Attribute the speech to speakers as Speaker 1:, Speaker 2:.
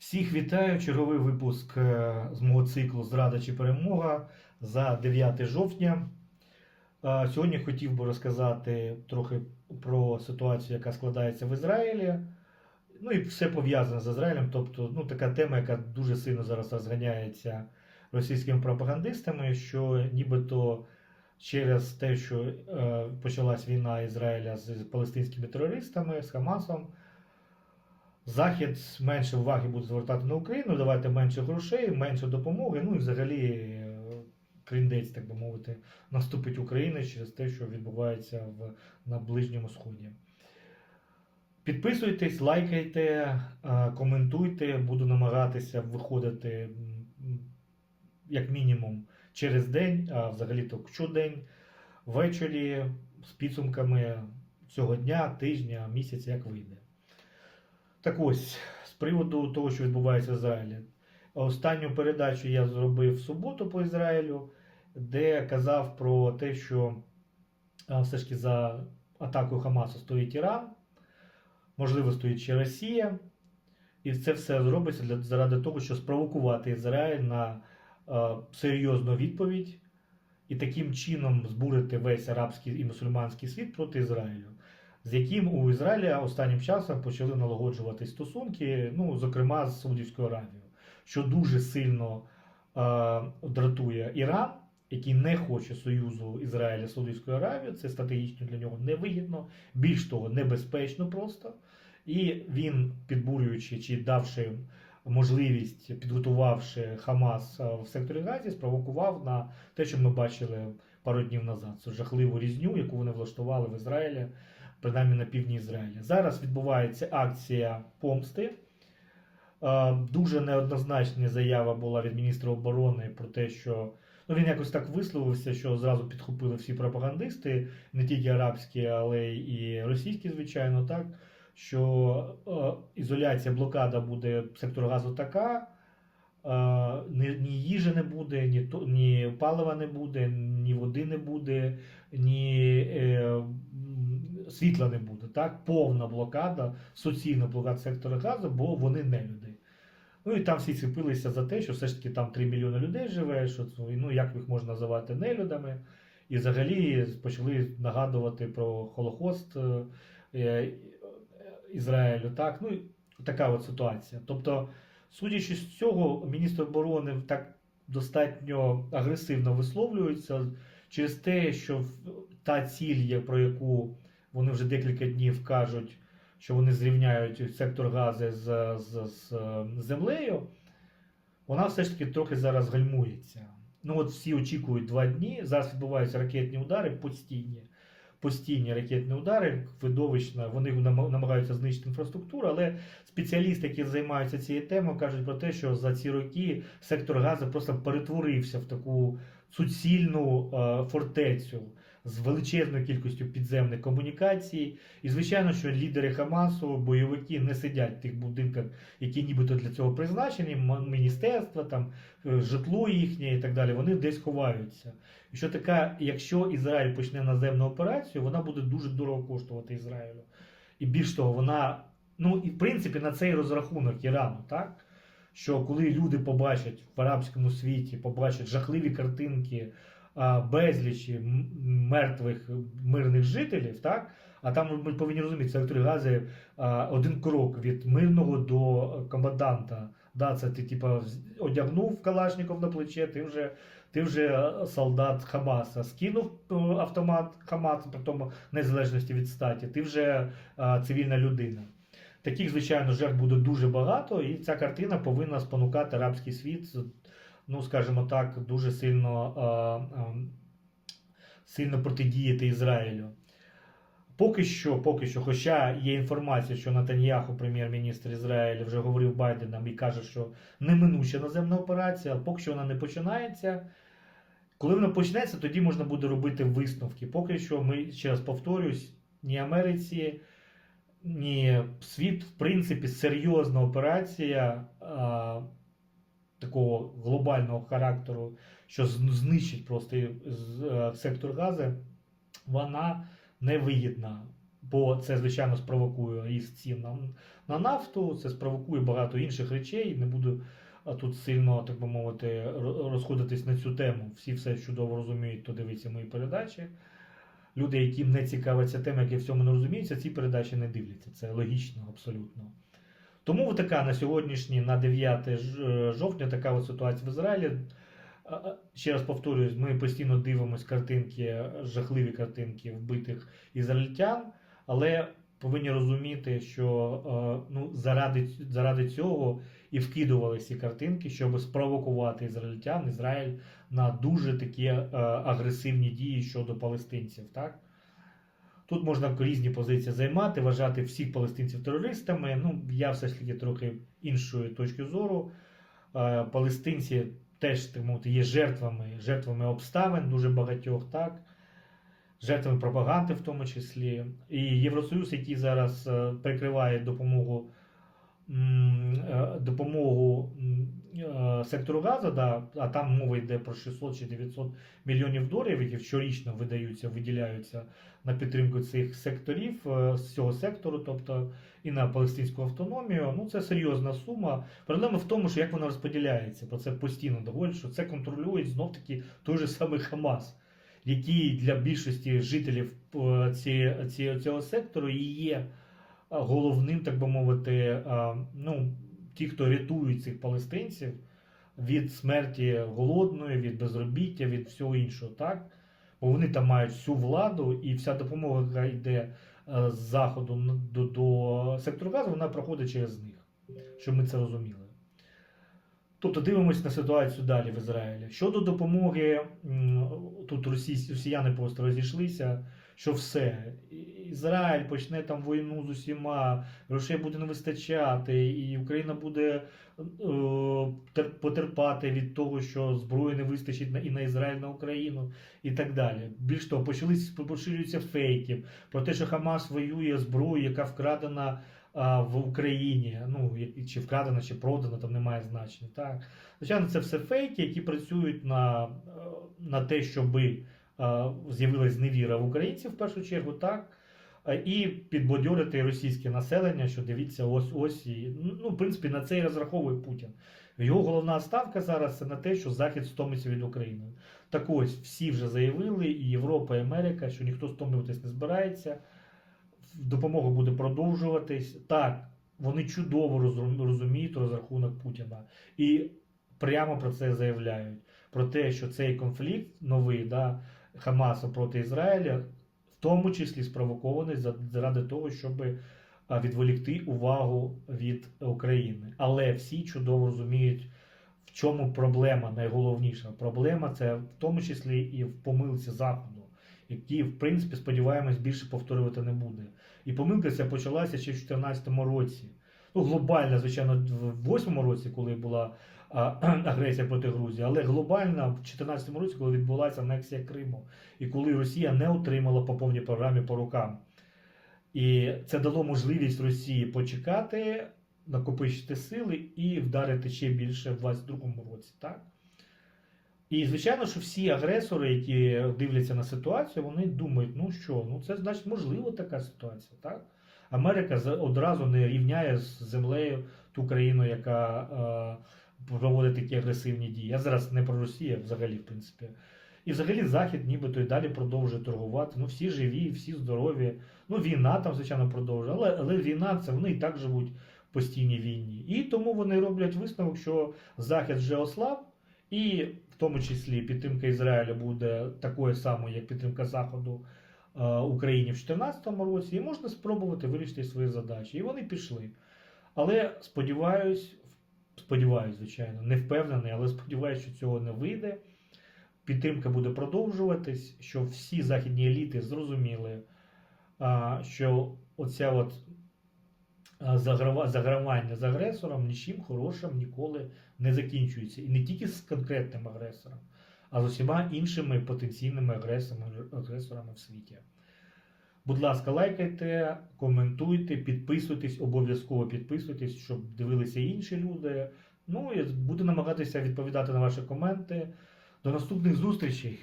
Speaker 1: Всіх вітаю. Черговий випуск е, з мого циклу Зрада чи перемога за 9 жовтня. Е, Сьогодні хотів би розказати трохи про ситуацію, яка складається в Ізраїлі. Ну і все пов'язане з Ізраїлем. Тобто, ну, така тема, яка дуже сильно зараз розганяється російськими пропагандистами, що нібито через те, що е, почалась війна Ізраїля з палестинськими терористами, з Хамасом. Захід менше уваги буде звертати на Україну, давати менше грошей, менше допомоги. Ну і взагалі е, кріндець, так би мовити, наступить Україна через те, що відбувається в, на Ближньому Сході. Підписуйтесь, лайкайте, е, коментуйте. Буду намагатися виходити як мінімум через день, а взагалі то щодень, ввечері з підсумками цього дня, тижня, місяця, як вийде. Так ось, з приводу того, що відбувається в Ізраїлі. Останню передачу я зробив в суботу по Ізраїлю, де казав про те, що все ж таки за атакою Хамасу стоїть Іран, можливо, стоїть ще Росія. І це все зробиться для, заради того, щоб спровокувати Ізраїль на а, серйозну відповідь і таким чином збурити весь арабський і мусульманський світ проти Ізраїлю з яким у Ізраїлі останнім часом почали налагоджувати стосунки, ну, зокрема з Саудівською Аравією, що дуже сильно е, дратує Іран, який не хоче союзу Ізраїля з Саудівською Аравією. Це стратегічно для нього невигідно, більш того, небезпечно просто. І він, підбурюючи чи давши можливість, підготувавши Хамас е, в секторі Газі, спровокував на те, що ми бачили пару днів назад. Це жахливу різню, яку вони влаштували в Ізраїлі принаймні на півдні Ізраїля. Зараз відбувається акція помсти. Е, Дуже неоднозначна заява була від міністра оборони про те, що ну, він якось так висловився, що зразу підхопили всі пропагандисти, не тільки арабські, але і російські, звичайно, так. Що е, ізоляція, блокада буде сектору газу така, е, ні, ні їжі не буде, ні, ні палива не буде, ні води не буде, ні світла не буде. Так? Повна блокада, суцільна блокада сектора газу, бо вони не люди. Ну і там всі цепилися за те, що все ж таки там 3 мільйони людей живе, що ну, як їх можна називати нелюдами. І взагалі почали нагадувати про Холокост е, е, Ізраїлю. Так? Ну, така от ситуація. Тобто, судячи з цього, міністр оборони так достатньо агресивно висловлюється через те, що та ціль, про яку вони вже декілька днів кажуть, що вони зрівняють сектор гази з, з, з землею, вона все ж таки трохи зараз гальмується. Ну от всі очікують два дні. Зараз відбуваються ракетні удари постійні. Постійні ракетні удари, видовищно, вони намагаються знищити інфраструктуру, але спеціалісти, які займаються цією темою, кажуть про те, що за ці роки сектор газу просто перетворився в таку суцільну е, фортецю з величезною кількістю підземних комунікацій. І звичайно, що лідери Хамасу, бойовики не сидять в тих будинках, які нібито для цього призначені, міністерства, там е, житло їхнє і так далі. Вони десь ховаються. І що така, якщо Ізраїль почне наземну операцію, вона буде дуже дорого коштувати Ізраїлю. І більш того, вона, ну і в принципі на цей розрахунок Ірану, так? Що коли люди побачать в арабському світі, побачать жахливі картинки безлічі мертвих мирних жителів, так? А там ми повинні розуміти, секторі гази один крок від мирного до команданта. Да, це ти типа одягнув Калашников на плече, ти вже, ти вже солдат Хамаса, скинув автомат Хамаса, тому незалежності від статі, ти вже цивільна людина. Таких, звичайно, жертв буде дуже багато, і ця картина повинна спонукати арабський світ, ну, скажімо так, дуже сильно, а, а, сильно протидіяти Ізраїлю. Поки що, поки що, хоча є інформація, що Натаньяху, прем'єр-міністр Ізраїлю, вже говорив Байденом і каже, що неминуча наземна операція, але поки що вона не починається. Коли вона почнеться, тоді можна буде робити висновки. Поки що, ми ще раз повторюсь, ні Америці, ні світ, в принципі, серйозна операція а, такого глобального характеру, що знищить просто е, сектор газу, вона невигідна. бо це, звичайно, спровокує ріст цін на, на нафту, це спровокує багато інших речей. Не буду тут сильно, так би мовити, розходитись на цю тему. Всі все чудово розуміють, то дивиться мої передачі. Люди, яким не цікава ця тема, які в цьому не розуміються, ці передачі не дивляться. Це логічно, абсолютно. Тому така на сьогоднішній, на 9 е, жовтня, така от ситуація в Ізраїлі. Ще раз повторюсь, ми постійно дивимося картинки, жахливі картинки вбитих ізраїльтян, але повинні розуміти, що е, ну, заради, заради цього і вкидували ці картинки, щоб спровокувати ізраїльтян, Ізраїль на дуже такі е, агресивні дії щодо палестинців. Так? Тут можна різні позиції займати, вважати всіх палестинців терористами. Ну, я все ж таки трохи іншої точки зору. Е, Палестинці теж так мовити, є жертвами, жертвами обставин дуже багатьох, так? жертвами пропаганди в тому числі. І Євросоюз, який зараз е, прикриває допомогу, допомогу е, сектору Газа, да, а там мова йде про 600 чи 900 мільйонів доларів, які щорічно видаються, виділяються на підтримку цих секторів, е, з цього сектору, тобто і на палестинську автономію. Ну це серйозна сума. Проблема в тому, що як вона розподіляється, про це постійно доводять, що це контролює знов таки той же самий Хамас, який для більшості жителів е, ці, цього сектору і є е, головним, так би мовити, е, ну, ті, хто рятують цих палестинців від смерті голодної, від безробіття, від всього іншого, так? Бо вони там мають всю владу, і вся допомога, яка йде е, з заходу до, до сектору газу, вона проходить через них, щоб ми це розуміли. Тобто дивимося на ситуацію далі в Ізраїлі. Щодо допомоги, тут росіяни просто розійшлися, що все, Ізраїль почне там війну з усіма, грошей буде не вистачати, і Україна буде е, потерпати від того, що зброї не вистачить на і на Ізраїль, на Україну, і так далі. Більш того, почались поширюються фейки про те, що Хамас воює зброєю, яка вкрадена в Україні. Ну чи вкрадена, чи продана, там немає значення. Так, звичайно, це все фейки, які працюють на, е, на те, щоби з'явилась зневіра в українців в першу чергу, так. Е, І підбадьорити російське населення, що дивіться, ось ось і ну, в принципі, на це і розраховує Путін. Його головна ставка зараз це на те, що Захід стомиться від України. Так ось всі вже заявили, і Європа, і Америка, що ніхто стомлюватись не збирається. Допомога буде продовжуватись. Так, вони чудово розуміють розрахунок Путіна і прямо про це заявляють. Про те, що цей конфлікт новий да, Хамаса проти Ізраїля, в тому числі спровокований заради того, щоб відволікти увагу від України. Але всі чудово розуміють, в чому проблема найголовніша. Проблема це в тому числі і в помилці Заходу, які, в принципі, сподіваємось, більше повторювати не буде. І помилка ця почалася ще в 2014 році. Ну, глобально, звичайно, в 2008 році, коли була агресія проти Грузії, але глобально в 2014 році, коли відбулася анексія Криму, і коли Росія не отримала по повній програмі по рукам. І це дало можливість Росії почекати, накопичити сили і вдарити ще більше в 22-му році. Так? І звичайно, що всі агресори, які дивляться на ситуацію, вони думають, ну що, ну це значить можливо така ситуація. Так? Америка одразу не рівняє з землею ту країну, яка проводить такі агресивні дії. Я зараз не про Росію, взагалі, в принципі. І взагалі Захід нібито і далі продовжує торгувати. Ну, всі живі, всі здорові. Ну, війна там, звичайно, продовжує, але, але війна це вони і так живуть в постійній війні. І тому вони роблять висновок, що Захід вже ослаб, і в тому числі підтримка Ізраїля буде такою самою, як підтримка Заходу е, Україні в 2014 році, і можна спробувати вирішити свої задачі. І вони пішли. Але сподіваюсь, сподіваюсь, звичайно, не впевнений, але сподіваюся, що цього не вийде. Підтримка буде продовжуватись, що всі західні еліти зрозуміли, що оця от загравання з агресором нічим хорошим ніколи не закінчується. І не тільки з конкретним агресором, а з усіма іншими потенційними агресорами, в світі. Будь ласка, лайкайте, коментуйте, підписуйтесь, обов'язково підписуйтесь, щоб дивилися інші люди. Ну і буду намагатися відповідати на ваші коменти. До наступних зустрічей!